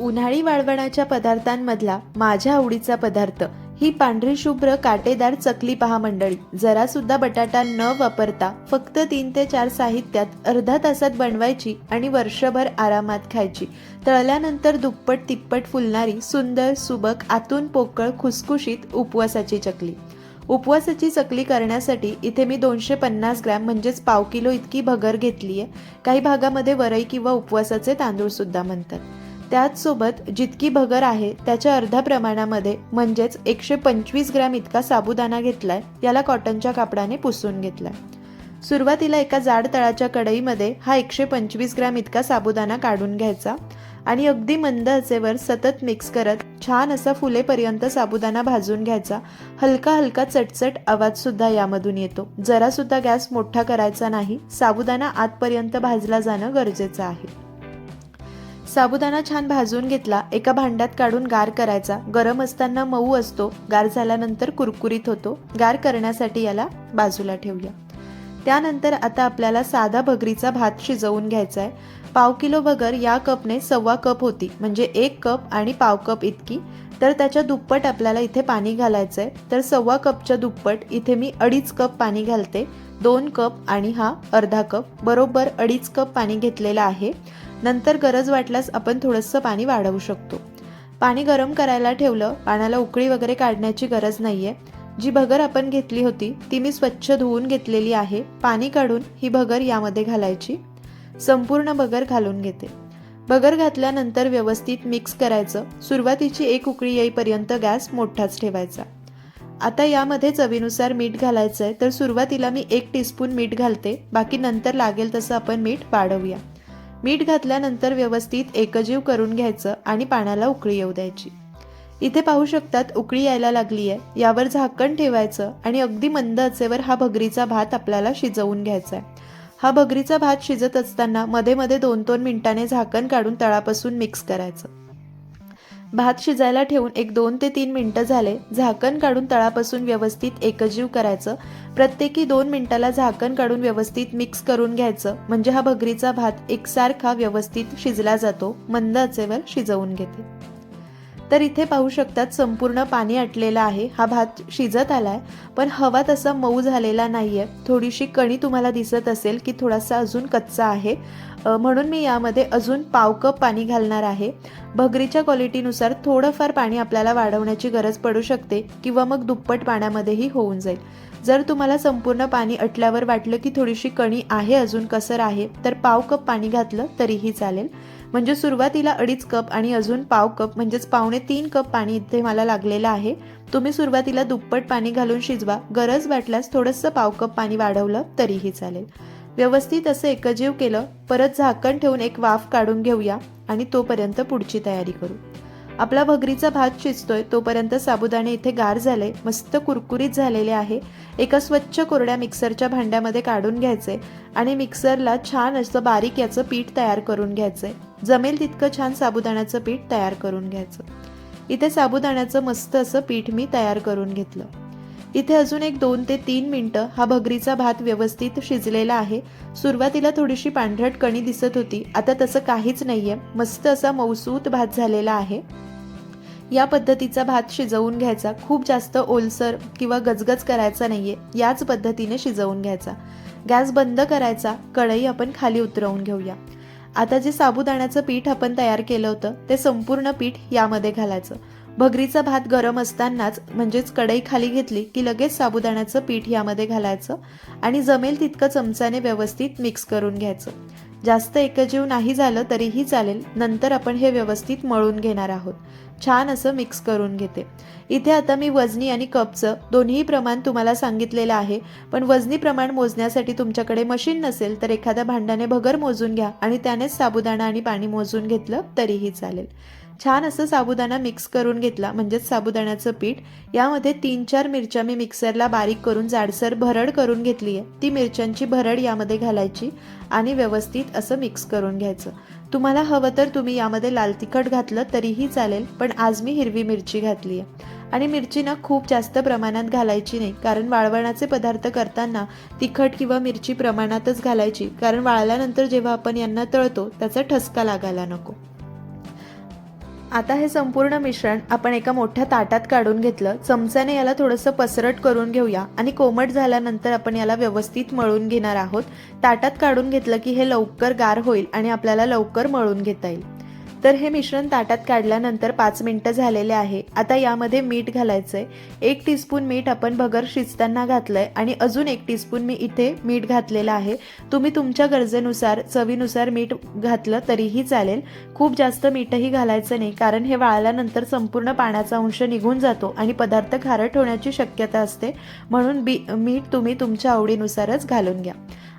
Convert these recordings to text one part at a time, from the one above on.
उन्हाळी वाळवणाच्या पदार्थांमधला माझ्या आवडीचा पदार्थ ही पांढरी शुभ्र काटेदार चकली पहा मंडळी. जरासुद्धा बटाटा न वापरता फक्त तीन ते चार साहित्यात अर्धा तासात बनवायची आणि वर्षभर आरामात खायची. तळल्यानंतर दुप्पट तिप्पट फुलणारी सुंदर सुबक आतून पोकळ खुसखुशीत उपवासाची चकली. उपवासाची चकली करण्यासाठी इथे मी दोनशे पन्नास ग्रॅम म्हणजेच पाव किलो इतकी भगर घेतली आहे काही भागामध्ये वरई किंवा उपवासाचे तांदूळ सुद्धा म्हणतात. त्याचसोबत जितकी भगर आहे त्याच्या अर्ध्या प्रमाणामध्ये म्हणजेच एकशे पंचवीस ग्रॅम इतका साबुदाणा घेतलाय याला कॉटनच्या कापडाने पुसून घेतलाय. सुरुवातीला एका जाड तळाच्या कढईमध्ये हा एकशे पंचवीस ग्रॅम इतका साबुदाणा काढून घ्यायचा आणि अगदी मंद असेवर सतत मिक्स करत छान असा फुलेपर्यंत साबुदाणा भाजून घ्यायचा. हलका हलका चटचट आवाजसुद्धा यामधून येतो. जरासुद्धा गॅस मोठा करायचा नाही. साबुदाणा आतपर्यंत भाजला जाणं गरजेचं आहे. साबुदाणा छान भाजून घेतला एका भांड्यात काढून गार करायचा. गरम असताना मऊ असतो. गार झाल्यानंतर कुरकुरीत होतो. गार करण्यासाठी याला बाजूला ठेवूया. त्यानंतर आता आपल्याला साधा भगरीचा भात शिजवून घ्यायचा आहे पाव किलो भगर या कपने सव्वा कप होती म्हणजे एक कप आणि पाव कप इतकी. तर त्याच्या दुप्पट आपल्याला इथे पाणी घालायचं आहे तर सव्वा कपच्या दुप्पट इथे मी अडीच कप पाणी घालते. दोन कप आणि हा अर्धा कप. बरोबर अडीच कप पाणी घेतलेलं आहे. नंतर गरज वाटल्यास आपण थोडंसं पाणी वाढवू शकतो. पाणी गरम करायला ठेवलं पाण्याला उकळी वगैरे काढण्याची गरज नाही आहे जी भगर आपण घेतली होती ती मी स्वच्छ धुवून घेतलेली आहे. पाणी काढून ही भगर यामध्ये घालायची. संपूर्ण भगर घालून घेते. भगर घातल्यानंतर व्यवस्थित मिक्स करायचं. सुरुवातीची एक उकळी येईपर्यंत गॅस मोठाच ठेवायचा. आता यामध्ये चवीनुसार मीठ घालायचं आहे तर सुरुवातीला मी एक टीस्पून मीठ घालते. बाकी नंतर लागेल तसं आपण मीठ वाढवूया. मीठ घातल्यानंतर व्यवस्थित एकजीव करून घ्यायचं आणि पाण्याला उकळी येऊ द्यायची. इथे पाहू शकतात उकळी यायला लागली आहे यावर झाकण ठेवायचं आणि अगदी मंद असेवर हा भगरीचा भात आपल्याला शिजवून घ्यायचा आहे हा भगरीचा भात शिजत असताना मध्ये मध्ये दोन दोन मिनिटाने झाकण काढून तळापासून मिक्स करायचं. भात शिजायला ठेवून एक दोन ते तीन मिनटं झाले. झाकण काढून तळापासून व्यवस्थित एकजीव करायचं. प्रत्येकी दोन मिनिटाला झाकण काढून व्यवस्थित मिक्स करून घ्यायचं. म्हणजे हा भगरीचा भात एकसारखा व्यवस्थित शिजला जातो. मंद आचेवर शिजवून घेते. तर इथे पाहू शकतात संपूर्ण पाणी आटलेलं आहे. हा भात शिजत आलाय पण हवा तसा मऊ झालेला नाहीये. थोडीशी कणी तुम्हाला दिसत असेल की थोडासा अजून कच्चा आहे. म्हणून मी यामध्ये अजून पाव कप पाणी घालणार आहे. भगरीच्या क्वालिटीनुसार थोडंफार पाणी आपल्याला वाढवण्याची गरज पडू शकते किंवा मग दुप्पट पाण्यामध्येही होऊन जाईल. जर तुम्हाला संपूर्ण पाणी अटल्यावर वाटलं की थोडीशी कणी आहे अजून कसर आहे तर पाव कप पाणी घातलं तरीही चालेल. म्हणजे सुरुवातीला अडीच कप आणि अजून पाव कप म्हणजेच पावणे तीन कप पाणी इथे मला लागलेलं आहे. तुम्ही सुरुवातीला दुप्पट पाणी घालून शिजवा. गरज वाटल्यास थोडंसं पाव कप पाणी वाढवलं तरीही चालेल. व्यवस्थित असं एकजीव केलं परत झाकण ठेवून एक वाफ काढून घेऊया आणि तोपर्यंत पुढची तयारी करू. आपला भगरीचा भात शिजतोय तोपर्यंत साबुदाणे इथे गार झाले मस्त कुरकुरीत झालेले आहे. एका स्वच्छ कोरड्या मिक्सरच्या भांड्यामध्ये काढून घ्यायचे आणि मिक्सरला छान असं बारीक याचं पीठ तयार करून घ्यायचंय जमेल तितकं छान साबुदाण्याचं पीठ तयार करून घ्यायचं. इथे साबुदाण्याचं मस्त असं पीठ मी तयार करून घेतलं. इथे अजून एक दोन ते तीन मिनटं हा भगरीचा भात व्यवस्थित शिजलेला आहे. सुरुवातीला थोडीशी पांढरट कणी दिसत होती. आता तसं काहीच नाहीये. मस्त असा मौसूत भात झालेला आहे. या पद्धतीचा भात शिजवून घ्यायचा. खूप जास्त ओलसर किंवा गजगज करायचा नाहीये. याच पद्धतीने शिजवून घ्यायचा. गॅस बंद करायचा. कढई आपण खाली उतरवून घेऊया. आता जे साबुदाण्याचं पीठ आपण तयार केलं होतं ते संपूर्ण पीठ यामध्ये घालायचं. भगरीचा भात गरम असतानाच म्हणजेच कढई खाली घेतली की लगेच साबुदाण्याचं पीठ यामध्ये घालायचं आणि जमेल तितकं चमचाने व्यवस्थित मिक्स करून घ्यायचं. जास्त एकजीव नाही झालं तरीही चालेल नंतर आपण हे व्यवस्थित मळून घेणार आहोत. छान असं मिक्स करून घेते. इथे आता मी वजनी आणि कपचं दोन्ही प्रमाण तुम्हाला सांगितलेलं आहे. पण वजनी प्रमाण मोजण्यासाठी तुमच्याकडे मशीन नसेल तर एखाद्या भांड्याने भगर मोजून घ्या आणि त्यानेच साबुदाणा आणि पाणी मोजून घेतलं तरीही चालेल. छान असं साबुदाणा मिक्स करून घेतला म्हणजेच साबुदाण्याचं पीठ. यामध्ये तीन चार मिरच्या मी मिक्सरला बारीक करून जाडसर भरड करून घेतली आहे ती मिरच्यांची भरड यामध्ये घालायची आणि व्यवस्थित असं मिक्स करून घ्यायचं. तुम्हाला हवं तर तुम्ही यामध्ये लाल तिखट घातलं तरीही चालेल पण आज मी हिरवी मिरची घातली आहे. आणि मिरची ना खूप जास्त प्रमाणात घालायची नाही कारण वाळवणाचे पदार्थ करताना तिखट किंवा मिरची प्रमाणातच घालायची कारण वाळल्यानंतर जेव्हा आपण यांना तळतो त्याचा ठसका लागायला नको. आता हे संपूर्ण मिश्रण आपण एका मोठ्या ताटात काढून घेतलं. चमच्याने याला थोडंसं पसरट करून घेऊया आणि कोमट झाल्यानंतर आपण याला व्यवस्थित मळून घेणार आहोत. ताटात काढून घेतलं की हे लवकर गार होईल आणि आपल्याला लवकर मळून घेता येईल. तर हे मिश्रण ताटात काढल्यानंतर पाच मिनटं झालेले आहे. आता यामध्ये मीठ घालायचं आहे एक टीस्पून मीठ आपण भगर शिजताना घातलं आहे आणि अजून एक टीस्पून मी इथे मीठ घातलेलं आहे. तुम्ही तुमच्या गरजेनुसार चवीनुसार मीठ घातलं तरीही चालेल. खूप जास्त मीठही घालायचं नाही कारण हे वाळल्यानंतर संपूर्ण पाण्याचा अंश निघून जातो आणि पदार्थ खारट होण्याची शक्यता असते. म्हणून बी मीठ तुम्ही तुमच्या आवडीनुसारच घालून घ्या.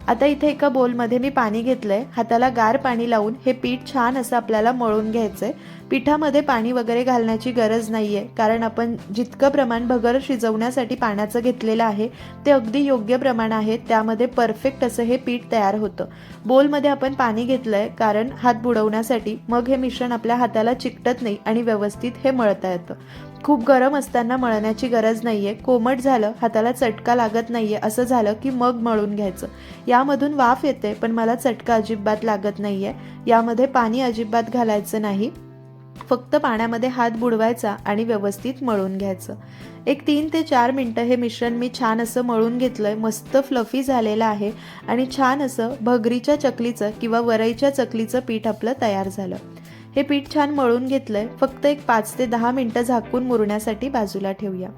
आता इथे एका बोलमध्ये मी पाणी घेतलंय. हाताला गार पाणी लावून हे पीठ छान असं आपल्याला मळून घ्यायचंय. पिठामध्ये पाणी वगैरे घालण्याची गरज नाहीये कारण आपण जितकं प्रमाण भगर शिजवण्यासाठी पाण्याचं घेतलेलं आहे ते अगदी योग्य प्रमाण आहे त्यामध्ये परफेक्ट असं हे पीठ तयार होतं. बोलमध्ये आपण पाणी घेतलंय कारण हात बुडवण्यासाठी मग हे मिश्रण आपल्या हाताला चिकटत नाही आणि व्यवस्थित हे मळता येतं. खूप गरम असताना मळण्याची गरज नाही आहे कोमट झालं हाताला चटका लागत नाही आहे असं झालं की मग मळून घ्यायचं. यामधून वाफ येते पण मला चटका अजिबात लागत नाही आहे यामध्ये पाणी अजिबात घालायचं नाही. फक्त पाण्यामध्ये हात बुडवायचा आणि व्यवस्थित मळून घ्यायचं. एक तीन ते चार मिनटं हे मिश्रण मी छान असं मळून घेतलंय. मस्त फ्लफी झालेलं आहे आणि छान असं भगरीच्या चकलीचं किंवा वरईच्या चकलीचं पीठ आपलं तयार झालं. हे पीठ छान मळून घेतलंय. फक्त एक पाच ते दहा मिनटं झाकून मुरण्यासाठी बाजूला ठेवूया.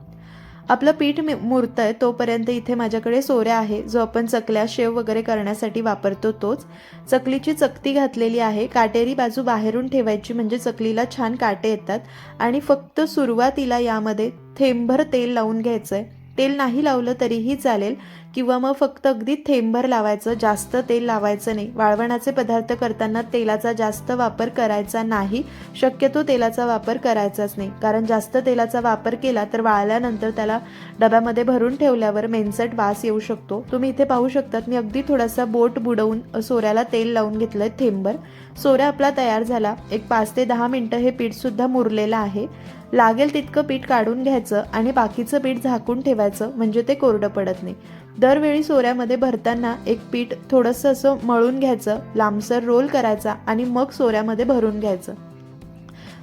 आपलं पीठ मुरतंय तोपर्यंत इथे माझ्याकडे सोऱ्या आहे. जो आपण चकल्या शेव वगैरे करण्यासाठी वापरतो तोच. चकलीची चकती घातलेली आहे. काटेरी बाजू बाहेरून ठेवायची म्हणजे चकलीला छान काटे येतात. आणि फक्त सुरुवातीला यामध्ये थेंबभर तेल लावून घ्यायचंय. तेल नाही लावलं तरीही चालेल. किंवा मग फक्त अगदी थेंबभर लावायचं जास्त तेल लावायचं नाही. वाळवणाचे पदार्थ करताना तेलाचा जास्त वापर करायचा नाही. शक्यतो तेलाचा वापर करायचाच नाही. कारण जास्त तेलाचा वापर केला तर वाळल्यानंतर त्याला डब्यामध्ये भरून ठेवल्यावर मेनसट वास येऊ शकतो. तुम्ही इथे पाहू शकतात मी अगदी थोडासा बोट बुडवून सोऱ्याला तेल लावून घेतलंय थेंबभर सोऱ्या आपला तयार झाला. एक पाच ते दहा मिनटं हे पीठसुद्धा मुरलेलं आहे. लागेल तितकं पीठ काढून घ्यायचं आणि बाकीचं पीठ झाकून ठेवायचं म्हणजे ते कोरडं पडत नाही. दरवेळी सोऱ्यामध्ये भरताना एक पीठ थोडंसं असं मळून घ्यायचं लांबसर रोल करायचा आणि मग सोऱ्यामध्ये भरून घ्यायचं.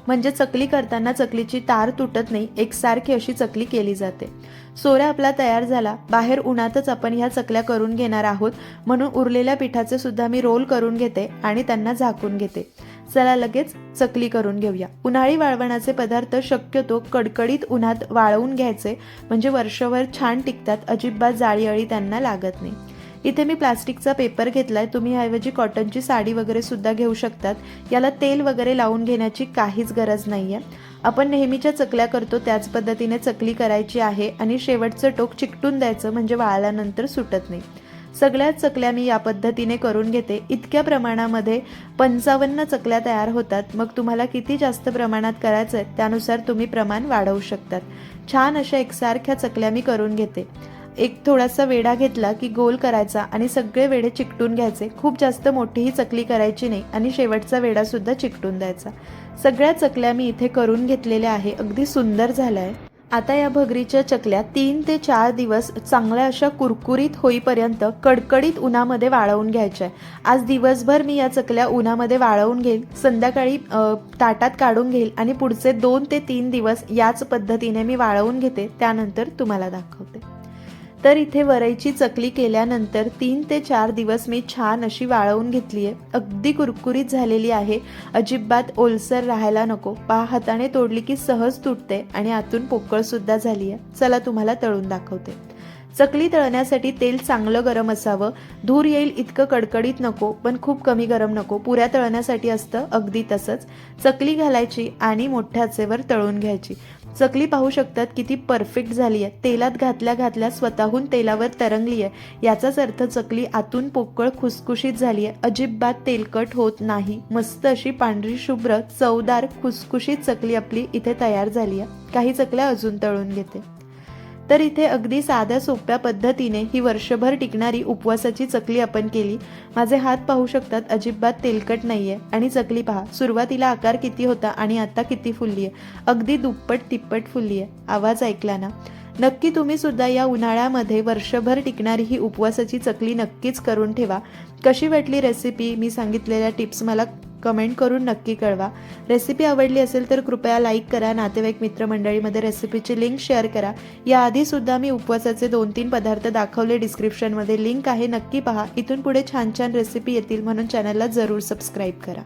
म्हणजे चकली करताना चकलीची तार तुटत नाही एकसारखी अशी चकली केली जाते. सोऱ्या आपला तयार झाला. बाहेर उन्हातच आपण ह्या चकल्या करून घेणार आहोत म्हणून उरलेल्या पिठाचे सुद्धा मी रोल करून घेते आणि त्यांना झाकून घेते. चला लगेच चकली करून घेऊया. उन्हाळी वाळवणाचे पदार्थ शक्यतो कडकडीत उन्हात वाळवून घ्यायचे म्हणजे वर्षभर छान टिकतात अजिबात जाळी अळी त्यांना लागत नाही. इथे मी प्लास्टिकचा पेपर घेतलाय. तुम्ही ऐवजी कॉटनची साडी वगैरे सुद्धा घेऊ शकतात. याला तेल वगैरे लावून घेण्याची काहीच गरज नाही आहे आपण नेहमीच्या चकल्या करतो त्याच पद्धतीने चकली करायची आहे आणि शेवटचं टोक चिकटून द्यायचं म्हणजे वाळल्यानंतर सुटत नाही. सगळ्याच चकल्या मी या पद्धतीने करून घेते. इतक्या प्रमाणामध्ये पंचावन्न चकल्या तयार होतात. मग तुम्हाला किती जास्त प्रमाणात करायचं आहे त्यानुसार तुम्ही प्रमाण वाढवू शकतात. छान अशा एकसारख्या चकल्या मी करून घेते. एक थोडासा वेडा घेतला की गोल करायचा आणि सगळे वेडे चिकटून घ्यायचे. खूप जास्त मोठीही चकली करायची नाही आणि शेवटचा वेडा सुद्धा चिकटून द्यायचा. सगळ्या चकल्या मी इथे करून घेतलेल्या आहे. अगदी सुंदर झालाय. आहे आता या भगरीच्या चकल्या तीन ते चार दिवस चांगल्या अशा कुरकुरीत होईपर्यंत कडकडीत उन्हामध्ये वाळवून घ्यायच्या आहे आज दिवसभर मी या चकल्या उन्हामध्ये वाळवून घेईल संध्याकाळी ताटात काढून घेईल आणि पुढचे दोन ते तीन दिवस याच पद्धतीने मी वाळवून घेते. त्यानंतर तुम्हाला दाखवते. तर इथे वरईची चकली केल्यानंतर तीन ते चार दिवस मी छान अशी वाळवून घेतली आहे अगदी कुरकुरीत झालेली आहे. अजिबात ओलसर राहायला नको. पहा हाताने तोडली की सहज तुटते आणि आतून पोकळसुद्धा झाली आहे चला तुम्हाला तळून दाखवते. चकली तळण्यासाठी तेल चांगलं गरम असावं. धूर येईल इतकं कडकडीत नको पण खूप कमी गरम नको. पुऱ्या तळण्यासाठी असतं. अगदी तसंच. चकली घालायची आणि मोठ्या आचेवर तळून घ्यायची. चकली पाहू शकतात किती परफेक्ट झाली आहे तेलात घातल्या घातल्या स्वतःहून तेलावर तरंगली आहे याचाच अर्थ चकली आतून पोकळ खुसखुशीत झाली आहे अजिबात तेलकट होत नाही. मस्त अशी पांढरी शुभ्र चवदार खुसखुशीत चकली आपली इथे तयार झाली आहे काही चकल्या अजून तळून घेते. तर इथे अगदी साध्या सोप्या पद्धतीने ही वर्षभर टिकणारी उपवासाची चकली आपण केली. माझे हात पाहू शकतात अजिबात तेलकट नाहीये. आणि चकली पहा सुरुवातीला आकार किती होता आणि आता किती फुलली आहे अगदी दुप्पट तिप्पट फुलली आहे आवाज ऐकला ना. नक्की तुम्ही सुद्धा या उन्हाळ्यामध्ये वर्षभर टिकणारी ही उपवासाची चकली नक्कीच करून ठेवा. कशी वाटली रेसिपी मी सांगितलेल्या टिप्स मला कमेंट करून नक्की कळवा. रेसिपी आवडली असेल तर कृपया लाईक करा नातेवाईक मित्रमंडळीमध्ये रेसिपीची लिंक शेअर करा. याआधीसुद्धा मी उपवासाचे दोन तीन पदार्थ दाखवले. डिस्क्रिप्शनमध्ये लिंक आहे नक्की पहा. इथून पुढे छान छान रेसिपी येतील म्हणून चॅनलला जरूर सबस्क्राईब करा.